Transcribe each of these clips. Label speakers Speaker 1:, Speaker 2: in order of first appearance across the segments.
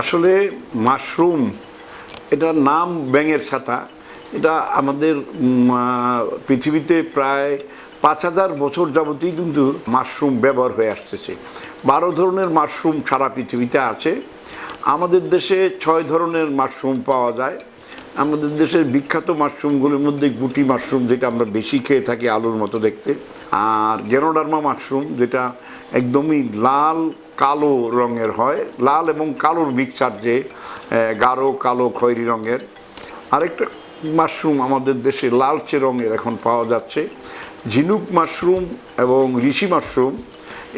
Speaker 1: আসলে মাশরুম এটার নাম ব্যাঙের ছাতা। এটা আমাদের পৃথিবীতে প্রায় পাঁচ হাজার বছর যাবতই কিন্তু মাশরুম ব্যবহার হয়ে আসতেছে। বারো ধরনের মাশরুম সারা পৃথিবীতে আছে। আমাদের দেশে ছয় ধরনের মাশরুম পাওয়া যায়। আমাদের দেশের বিখ্যাত মাশরুমগুলির মধ্যে গুটি মাশরুম যেটা আমরা বেশি খেয়ে থাকি আলুর মতো দেখতে, আর গেনোডার্মা মাশরুম যেটা একদমই লাল কালো রঙের হয়, লাল এবং কালোর মিক্সচার যে গাঢ়, কালো, খয়েরি রঙের। আরেকটা মাশরুম আমাদের দেশে লালচে রঙের এখন পাওয়া যাচ্ছে, ঝিনুক মাশরুম এবং ঋষি মাশরুম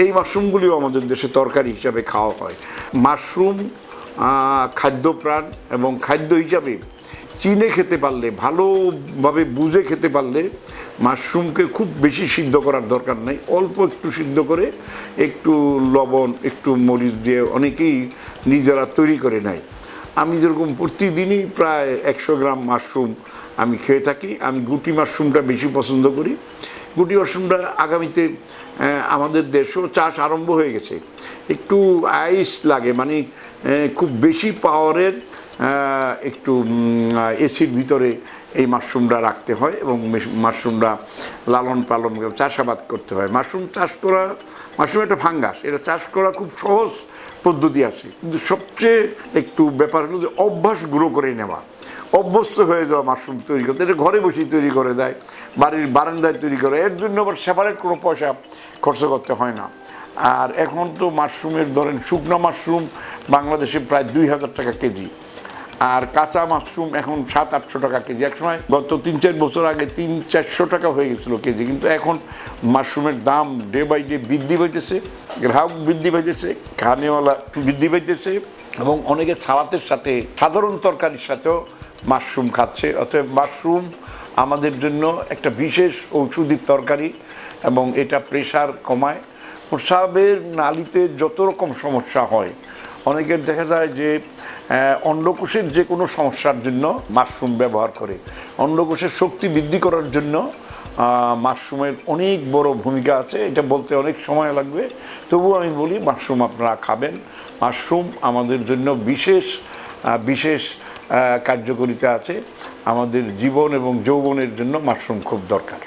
Speaker 1: এই মাশরুমগুলিও আমাদের দেশে তরকারি হিসাবে খাওয়া হয়। মাশরুম খাদ্যপ্রাণ এবং খাদ্য হিসাবে চিনে খেতে পারলে, ভালোভাবে বুঝে খেতে পারলে মাশরুমকে খুব বেশি সিদ্ধ করার দরকার নেই। অল্প একটু সিদ্ধ করে একটু লবণ, একটু মরিচ দিয়ে অনেকেই নিজেরা তৈরি করে নেয়। আমি যেরকম প্রতিদিনই প্রায় একশো গ্রাম মাশরুম আমি খেয়ে থাকি। আমি গুটি মাশরুমটা বেশি পছন্দ করি। গুটি মাশরুমটা আগামীতে আমাদের দেশেও চাষ আরম্ভ হয়ে গেছে। একটু আইস লাগে মানে খুব বেশি পাওয়ারের একটু এসির ভিতরে এই মাশরুমটা রাখতে হয় এবং মেশ- মাশরুমটা লালন পালন চাষাবাদ করতে হয়। মাশরুম চাষ করা, মাশরুম একটা ফাঙ্গাস। এটা চাষ করা খুব সহজ পদ্ধতি আছে। কিন্তু সবচেয়ে একটু ব্যাপার হলো যে অভ্যাস গ্রো করে নেওয়া। অভ্যস্ত হয়ে যাওয়া মাশরুম তৈরি করতে। এটা ঘরে বসেই তৈরি করে দেয় বাড়ির বারান্দায় তৈরি করে। এর জন্য আবার সেপারেট কোনো পয়সা খরচ করতে হয় না। আর এখন তো মাশরুমের ধরেন শুকনো মাশরুম বাংলাদেশে প্রায় দুই হাজার টাকা কেজি। আর কাঁচা মাশরুম এখন সাত, আটশো টাকা কেজি। এক সময় গত তিন, চার বছর আগে তিন, চারশো টাকা হয়ে গেছিল কেজি। কিন্তু এখন মাশরুমের দাম ডে বাই ডে বৃদ্ধি পাইতেছে, গ্রাহক বৃদ্ধি পাইতেছে, খানেওয়ালা বৃদ্ধি পাইতেছে এবং অনেকে সালাতের সাথে, সাধারণ তরকারির সাথেও মাশরুম খাচ্ছে। অতএব মাশরুম আমাদের জন্য একটা বিশেষ ঔষধি তরকারি এবং এটা প্রেশার কমায়। প্রস্রাবের নালিতে যত রকম সমস্যা হয় অনেকের দেখা যায় যে অন্ডকোষের যে কোনো সমস্যার জন্য মাশরুম ব্যবহার করে। অন্ডকোষের শক্তি বৃদ্ধি করার জন্য মাশরুমের অনেক বড় ভূমিকা আছে। এটা বলতে অনেক সময় লাগবে। তবুও আমি বলি, মাশরুম আপনারা খাবেন। মাশরুম আমাদের জন্য বিশেষ বিশেষ কার্যকারিতা আছে। আমাদের জীবন এবং যৌবনের জন্য মাশরুম খুব দরকার।